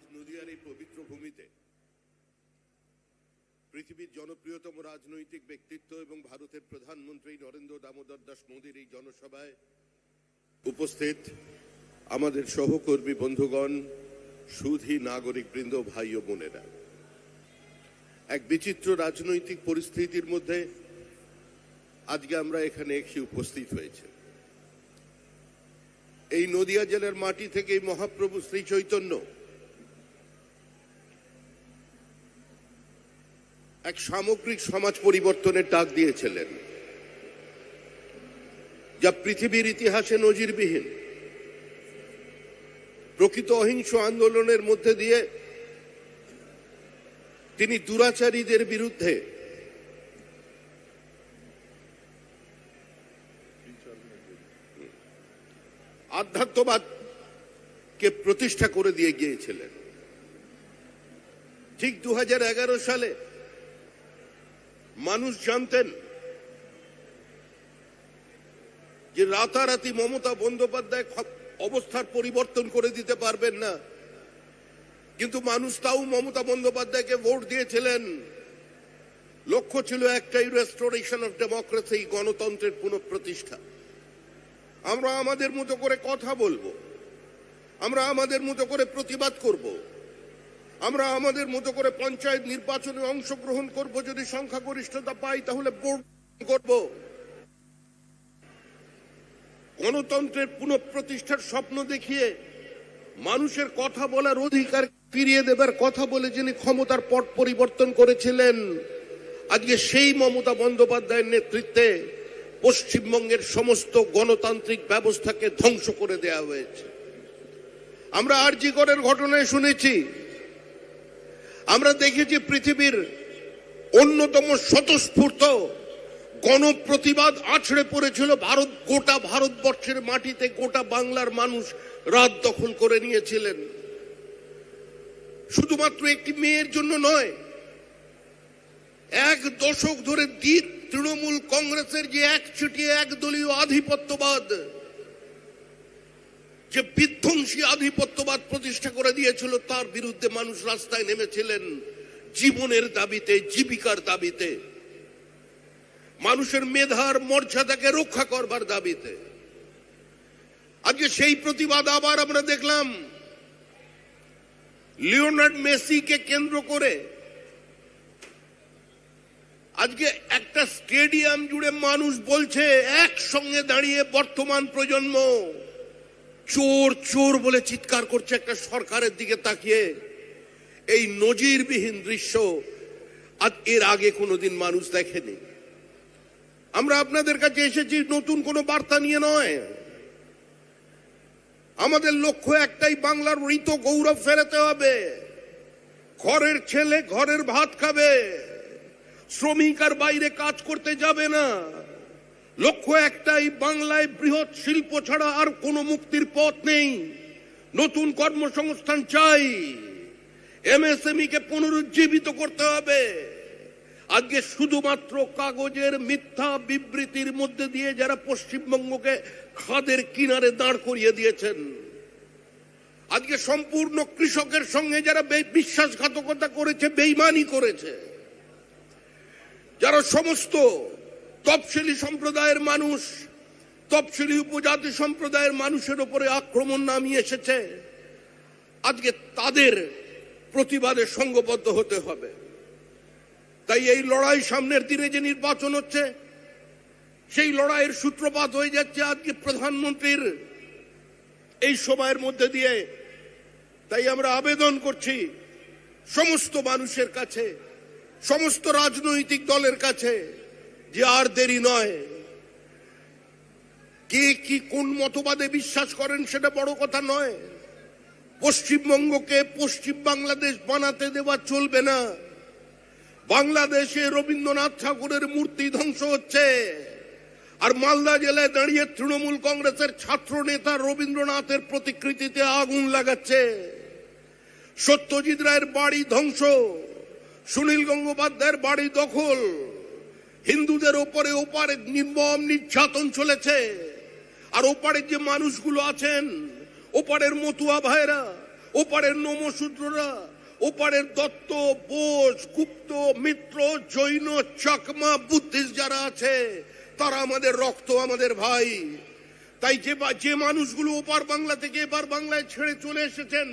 আজ নদিয়ার এই পবিত্র ভূমিতে পৃথিবীর জনপ্রিয়তম রাজনৈতিক ব্যক্তিত্ব এবং ভারতের প্রধানমন্ত্রী নরেন্দ্র দামোদর দাস মোদীর এই জনসভায় উপস্থিত আমাদের সহকর্মী বন্ধুগণ, সুধী নাগরিক বৃন্দ ভাই ও বোনেরা। এক বিচিত্র রাজনৈতিক পরিস্থিতির মধ্যে আজকে আমরা এখানে এসে উপস্থিত হয়েছে। এই নদিয়া জেলার মাটি থেকে মহাপ্রভু শ্রী চৈতন্য এক সামগ্রিক সমাজ পরিবর্তনের ডাক দিয়েছিলেন, যা পৃথিবীর ইতিহাসে নজিরবিহীন। প্রকৃত অহিংস আন্দোলনের মধ্যে দিয়ে তিনি দুরাচারীদের বিরুদ্ধে আধ্যাত্মবাদকে প্রতিষ্ঠা করে দিয়ে গিয়েছিলেন। ঠিক দু হাজার এগারো সালে মানুষ জানতেন যে রাতারাতি মমতা বন্দ্যোপাধ্যায় অবস্থার পরিবর্তন করে দিতে পারবেন না। কিন্তু মানুষ তাও মমতা বন্দ্যোপাধ্যায়কে ভোট দিয়েছিলেন। লক্ষ্য ছিল একটাই রেস্টোরেশন অফ ডেমোক্রেসি গণতন্ত্রের পুনঃপ্রতিষ্ঠা। আমরা আমাদের মতো করে কথা বলব। আমরা আমাদের মতো করে প্রতিবাদ করব। আমরা আমাদের মতো করে পঞ্চায়েত নির্বাচনে অংশগ্রহণ করব, যদি সংখ্যাগরিষ্ঠতা পাই, তাহলে বোর্ড করব। গণতন্ত্রের পুনঃপ্রতিষ্ঠার স্বপ্ন দেখিয়ে মানুষের কথা বলার অধিকার ফিরিয়ে দেবার কথা বলে যিনি ক্ষমতার পট পরিবর্তন করেছিলেন, আজকে সেই মমতা বন্দ্যোপাধ্যায়ের নেতৃত্বে পশ্চিমবঙ্গের সমস্ত গণতান্ত্রিক ব্যবস্থাকে ধ্বংস করে দেয়া হয়েছে। আমরা আরজিকরের ঘটনায় শুনেছি আমরা দেখেছি পৃথিবীর অন্যতম স্বতঃস্ফূর্ত গণপ্রতিবাদ আছড়ে পড়েছিল। ভারত, গোটা ভারতবর্ষের মাটিতে গোটা বাংলার মানুষ রাত দখল করে নিয়েছিলেন। শুধুমাত্র একটি মেয়ের জন্য নয়, এক দশক ধরে তৃণমূল কংগ্রেসের যে একচেটিয়া একদলীয় আধিপত্যবাদ যে বিধ্বংসী আধিপত্যবাদ প্রতিষ্ঠা করে দিয়েছিল, তার বিরুদ্ধে মানুষ রাস্তায় নেমেছিলেন জীবনের দাবিতে, জীবিকার দাবিতে। মানুষের মেধার মর্যাদাকে রক্ষা করবার দাবিতে। আজকে সেই প্রতিবাদ আবার আমরা দেখলাম। লিওনার্ড মেসিকে কেন্দ্র করে আজকে একটা স্টেডিয়াম জুড়ে মানুষ বলছে, একসঙ্গে দাঁড়িয়ে বর্তমান প্রজন্ম চোর চোর বলে চিৎকার করছে একটা সরকারের দিকে তাকিয়ে। এই নজিরবিহীন দৃশ্য আজ এর আগে কোনোদিন মানুষ দেখেনি। আমরা আপনাদের কাছে এসেছি নতুন কোনো বার্তা নিয়ে নয়। আমাদের লক্ষ্য একটাই, বাংলার ঋত গৌরব ফেরাতে হবে। ঘরের ছেলে ঘরের ভাত খাবে। শ্রমিক আর বাইরে কাজ করতে যাবে না। লক্ষ্য একটাই, বাংলায় বৃহৎ শিল্প ছাড়া আর কোনো মুক্তির পথ নেই। নতুন কর্মসংস্থান চাই। এমএসএমই কে পুনরুজ্জীবিত করতে হবে। আজকে শুধুমাত্র কাগজের মিথ্যা বিবৃতির মধ্যে দিয়ে যারা পশ্চিমবঙ্গকে খাদের কিনারে দাঁড় করিয়ে দিয়েছেন, আজকে সম্পূর্ণ কৃষকের সঙ্গে যারা বিশ্বাসঘাতকতা করেছে, বেইমানি করেছে, যারা সমস্ত তফসিলি সম্প্রদায়ের মানুষ তফসিলি উপজাতি সম্প্রদায়ের মানুষের উপরে আক্রমণ নামিয়ে এসেছে। আজকে তাদের প্রতিবাদে সঙ্গবদ্ধ হতে হবে। তাই এই লড়াই সামনের দিনে যে নির্বাচন হচ্ছে, সেই লড়াইয়ের সূত্রপাত হয়ে যাচ্ছে আজকে প্রধানমন্ত্রীর এই সময়ের মধ্যে দিয়ে। তাই আমরা আবেদন করছি সমস্ত মানুষের কাছে, সমস্ত রাজনৈতিক দলের কাছে যে আর দেরি নয়। কে কি কোন মতবাদে বিশ্বাস করেন সেটা বড় কথা নয়। পশ্চিমবঙ্গকে পশ্চিম বাংলাদেশ বানাতে দেওয়া চলবে না। বাংলাদেশে রবীন্দ্রনাথ ঠাকুরের মূর্তি ধ্বংস হচ্ছে। আর মালদা জেলায় দাঁড়িয়ে তৃণমূল কংগ্রেসের ছাত্র নেতা রবীন্দ্রনাথের প্রতিকৃতিতে আগুন লাগাচ্ছে। সত্যজিৎ রায়ের বাড়ি ধ্বংস। সুনীল গঙ্গোপাধ্যায়ের বাড়ি দখল। হিন্দুদের ওপরে ওপারে নির্মম নির্যাতন চলেছে। আর ওপারের যে মানুষগুলো আছেন, ওপারের মতুয়া ভাইরা ওপারের নমশূদ্ররা, ওপারের দত্ত, বোস, গুপ্ত, মিত্র, জৈন, চাকমা, বুদ্ধিস্ট যারা আছে, তারা আমাদের রক্ত, আমাদের ভাই। তাই যে যে মানুষগুলো ওপার বাংলা থেকে এবার বাংলায় ছেড়ে চলে এসেছেন,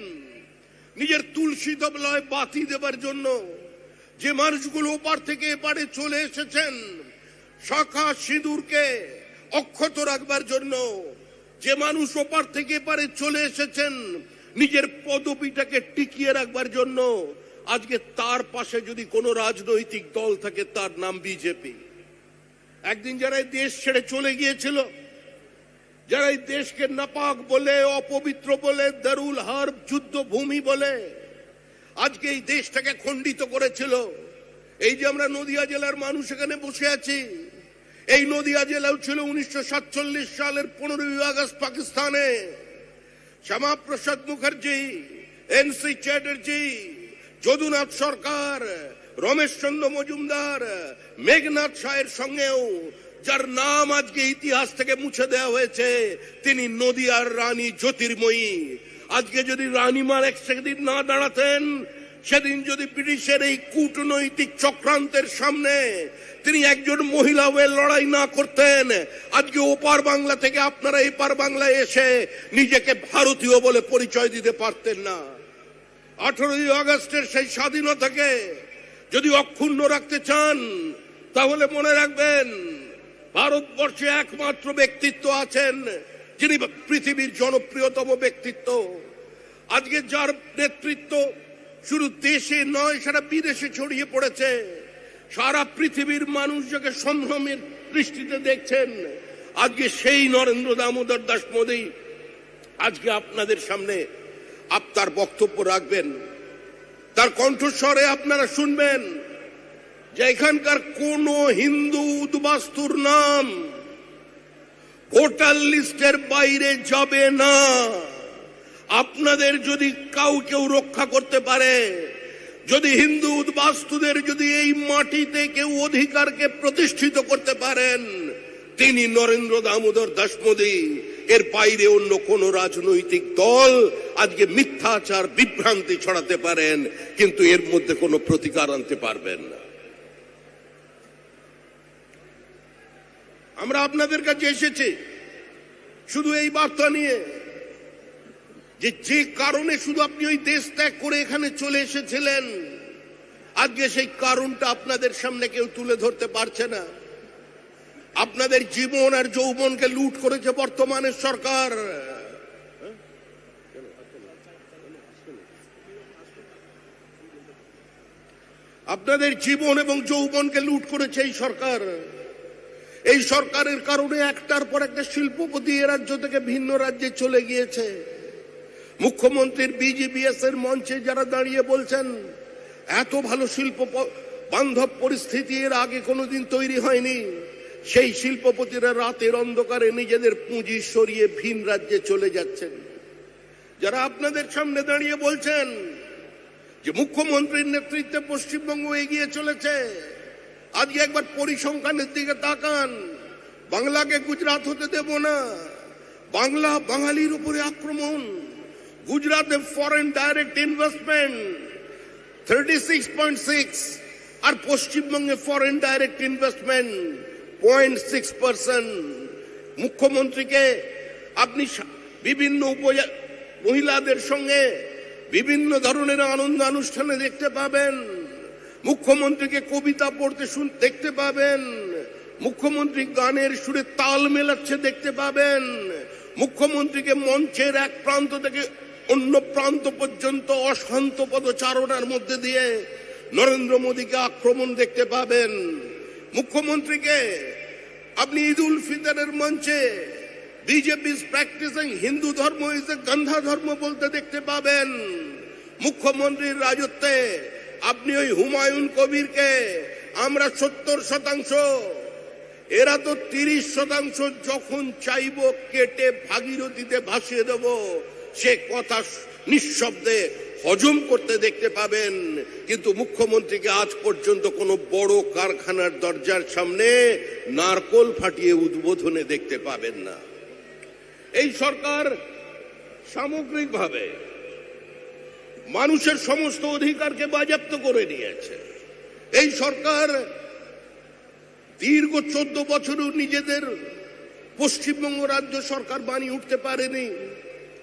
নিজের তুলসী দবলায় বাতি দেবার জন্য যে মানুষগুলো ওপার থেকে এপারে চলে এসেছেন, শাখা সিঁদুরকে অক্ষত রাখবার জন্য যে মানুষ ওপার থেকে এপারে চলে এসেছেন, নিজের পদবিটাকে টিকিয়ে রাখবার জন্য আজকে তার পাশে যদি কোনো রাজনৈতিক দল থাকে, তার নাম বিজেপি। একদিন যারা দেশ ছেড়ে চলে গিয়েছিল, যারা এই দেশকে নাপাক বলে, অপবিত্র বলে, দারুল হার যুদ্ধভূমি বলে আজকে এই দেশটাকে খণ্ডিত করেছিল। এই যে আমরা নদিয়া জেলার মানুষ এখানে বসে আছি, এই নদিয়া জেলাও ছিল উনিশশো সাতচল্লিশ সালের পনেরোই আগস্ট পাকিস্তানে। শ্যামাপ্রসাদ মুখার্জি এনসি চ্যাটার্জি, যদুনাথ সরকার, রমেশ চন্দ্র মজুমদার, মেঘনাথ সাহের সঙ্গেও যার নাম আজকে ইতিহাস থেকে মুছে দেওয়া হয়েছে, তিনি নদিয়ার রানী জ্যোতির্ময়ী। আজকে যদি রানীমার এক সেদিন না দাঁড়াতেন, সেদিন যদি ব্রিটিশের এই কূটনৈতিক চক্রান্তের সামনে তিনি একজন মহিলা হয়ে লড়াই না করতেন, আজকে ওপার বাংলা থেকে আপনারা এপার বাংলায় এসে নিজেকে ভারতীয় বলে পরিচয় দিতে পারতেন না। আঠারোই আগস্টের সেই স্বাধীনতাকে যদি অক্ষুণ্ণ রাখতে চান, তাহলে মনে রাখবেন, ভারতবর্ষে একমাত্র ব্যক্তিত্ব আছেন যিনি পৃথিবীর জনপ্রিয়তম ব্যক্তিত্ব, আজকে যার নেতৃত্ব শুধু দেশে নয়, সারা বিদেশে ছড়িয়ে পড়েছে। সারা পৃথিবীর মানুষ যাকে সম্ভ্রমের দৃষ্টিতে দেখছেন, আজকে সেই নরেন্দ্র দামোদর দাস মোদী আজকে আপনাদের সামনে আপনার বক্তব্য রাখবেন। তার কণ্ঠস্বরে আপনারা শুনবেন যে এখানকার কোন হিন্দু উদ্বাস্তুর নাম ভোটার লিস্টের বাইরে যাবে না। আপনাদের যদি কাউ কেউ রক্ষা করতে পারে, যদি হিন্দু উদ্বাস্তুদের যদি এই মাটিতে কেউ অধিকারকে প্রতিষ্ঠিত করতে পারেন, তিনি নরেন্দ্র দামোদর দাস মোদী এর বাইরে অন্য কোন রাজনৈতিক দল আজকে মিথ্যাচার, বিভ্রান্তি ছড়াতে পারেন, কিন্তু এর মধ্যে কোনো প্রতিকার আনতে পারবেন না। আমরা আপনাদের কাছে এসেছি শুধু এই বার্তা নিয়ে যে যে কারণে শুধু আপনি ওই দেশ ত্যাগ করে এখানে চলে এসেছিলেন, আজকে সেই কারণটা আপনাদের সামনে কেউ তুলে ধরতে পারছে না। আপনাদের জীবন আর যৌবনকে লুট করেছে বর্তমানের সরকার। আপনাদের জীবন এবং যৌবনকে লুট করেছে এই সরকার। এই সরকারের কারণে একটার পর একটা শিল্পপতি এ রাজ্য থেকে ভিন্ন রাজ্যে চলে গিয়েছে। মুখ্যমন্ত্রীর বিজিবিএস এর মঞ্চে যারা দাঁড়িয়ে বলছেন, এত ভালো শিল্প বান্ধব পরিস্থিতি এর আগে কোনোদিন তৈরি হয়নি। সেই শিল্পপতিরা রাতের অন্ধকারে নিজেদের পুঁজি সরিয়ে ভিন রাজ্যে চলে যাচ্ছেন। যারা আপনাদের সামনে দাঁড়িয়ে বলছেন যে মুখ্যমন্ত্রীর নেতৃত্বে পশ্চিমবঙ্গ এগিয়ে চলেছে আজকে একবার পরিসংখ্যানের দিকে তাকান। বাংলাকে গুজরাট হতে দেব না। বাংলা বাঙালির উপরে আক্রমণ। গুজরাটে foreign direct investment thirty six point six আর পশ্চিমবঙ্গে foreign direct investment point six percent মুখ্যমন্ত্রীকে আপনি বিভিন্ন উপজা- মহিলাদের সঙ্গে বিভিন্ন ধরনের আনন্দ অনুষ্ঠানে দেখতে পাবেন। মুখ্যমন্ত্রীকে কবিতা পড়তে শুন দেখতে পাবেন। মুখ্যমন্ত্রী গানের সুরে তাল মেলাচ্ছে, দেখতে পাবেন। মুখ্যমন্ত্রীকে মঞ্চের এক প্রান্ত থেকে অন্য প্রান্ত পর্যন্ত অশান্ত পদচারণার মধ্যে দিয়ে নরেন্দ্র মোদীকে আক্রমণ দেখতে পাবেন। মুখ্যমন্ত্রীকে আপনি ঈদ উল ফিতরের মঞ্চে বিজেপি প্র্যাকটিসিং হিন্দু ধর্ম ইজ এ গন্ধা ধর্ম বলতে দেখতে পাবেন। মুখ্যমন্ত্রীর রাজত্বে আপনি ওই হুমায়ুন কবিরকে, আমরা সত্তর শতাংশ, এরা তো তিরিশ শতাংশ যখন চাইব কেটে ভাগীরথীতে ভাসিয়ে দেব, সে কথা নিঃশব্দে হজম করতে দেখতে পাবেন। কিন্তু মুখ্যমন্ত্রীকে আজ পর্যন্ত কোনো বড় কারখানার দরজার সামনে নারকোল ফাটিয়ে উদ্বোধনে দেখতে পাবেন না। এই সরকার সামগ্রিকভাবে মানুষের সমস্ত অধিকারকে বাজেয়াপ্ত করে নিয়েছে। এই সরকার দীর্ঘ চোদ্দ বছরও নিজেদের পশ্চিমবঙ্গ রাজ্য সরকার বানিয়ে উঠতে পারেনি।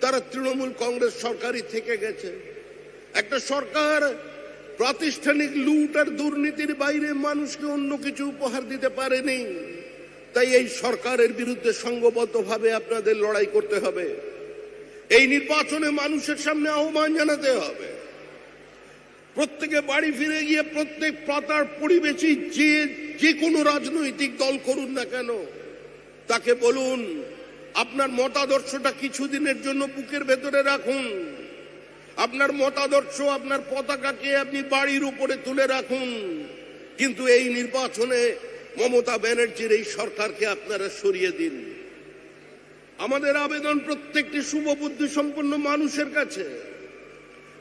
তারা তৃণমূল কংগ্রেস সরকারই থেকে গেছে। একটা সরকার প্রাতিষ্ঠানিক লুট আর দুর্নীতির বাইরে মানুষকে অন্য কিছু উপহার দিতে পারেনি। তাই এই সরকারের বিরুদ্ধে সংঘবদ্ধভাবে আপনাদের লড়াই করতে হবে। এই নির্বাচনে মানুষের সামনে আহ্বান জানাতে হবে। প্রত্যেকে বাড়ি ফিরে গিয়ে প্রত্যেক পাতার পরিবেশী যে যে কোনো রাজনৈতিক দল করুন না কেন, তাকে বলুন, আপনার মতাদর্শটা কিছুদিনের জন্য বুকের ভেতরে রাখুন। আপনার মতাদর্শ, আপনার পতাকাকে আপনি বাড়ির উপরে তুলে রাখুন। কিন্তু এই নির্বাচনে মমতা ব্যানার্জির এই সরকারকে আপনারা সরিয়ে দিন। আমাদের আবেদন প্রত্যেকটি শুভবুদ্ধি সম্পন্ন মানুষের কাছে।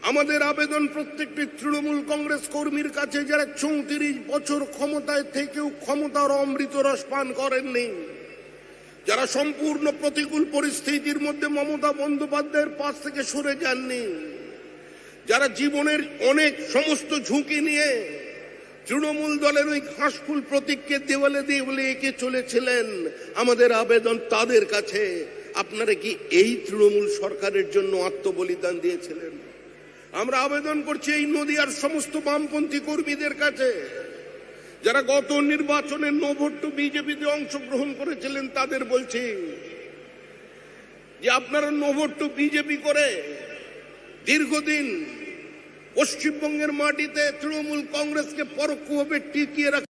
আমাদের আবেদন প্রত্যেকটি তৃণমূল কংগ্রেস কর্মীর কাছে যারা চৌত্রিশ বছর ক্ষমতায় থেকেও ক্ষমতার অমৃত রস পান করেননি। যারা সম্পূর্ণ প্রতিকূল পরিস্থিতির মধ্যে মমতা বন্দ্যোপাধ্যায়ের পাশ থেকে সরে যাননি। যারা জীবনের অনেক সমস্ত ঝুঁকি নিয়ে তৃণমূল দলের ওই ঘাসফুল প্রতীককে দেওয়ালে দেওয়ালে এঁকে চলেছিলেন। আমাদের আবেদন তাদের কাছে। আপনারা কি এই তৃণমূল সরকারের জন্য আত্মবলিদান দিয়েছিলেন? আমরা আবেদন করছি এই নদীয়ার সমস্ত বামপন্থী কর্মীদের কাছে। যারা গত নির্বাচনে নোভোট বিজেপিতে অংশগ্রহণ করেছিলেন, তাদের বলছি যে আপনারা নোভোট বিজেপি করে দীর্ঘদিন পশ্চিমবঙ্গের মাটিতে তৃণমূল কংগ্রেসকে পরোক্ষভাবে টিকিয়ে রাখ